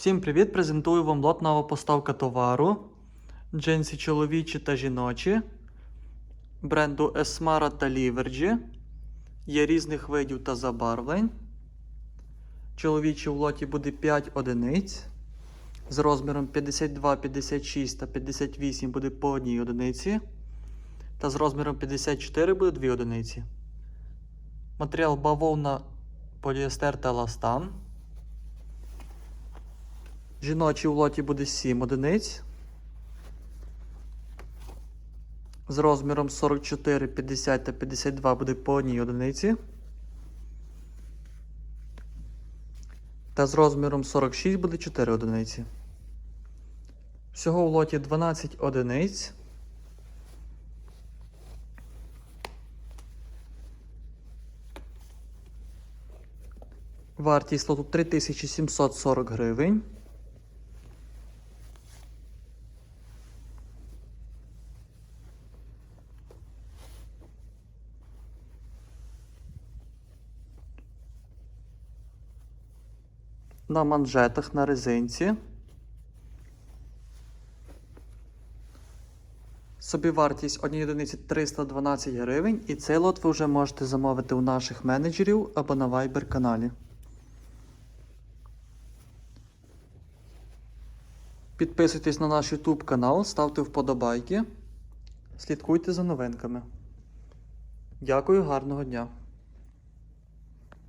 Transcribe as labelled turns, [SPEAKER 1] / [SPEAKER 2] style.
[SPEAKER 1] Всім привіт! Презентую вам лот поставка товару. Джинсі чоловічі та жіночі. Бренду Esmara та Livergy. Є різних видів та забарвлень. Чоловічі в лоті буде 5 одиниць. З розміром 52, 56 та 58 буде по одній одиниці. Та з розміром 54 буде 2 одиниці. Матеріал бавовна, поліестер та ластан. Жіночий в лоті буде 7 одиниць. З розміром 44, 50 та 52 буде по одній одиниці. Та з розміром 46 буде 4 одиниці. Всього в лоті 12 одиниць. Вартість лоту 3740 гривень. На манжетах на резинці. Собівартість однієї одиниці 312 гривень, і цей лот ви вже можете замовити у наших менеджерів або на Viber каналі. Підписуйтесь на наш YouTube канал, ставте вподобайки, слідкуйте за новинками. Дякую, гарного дня!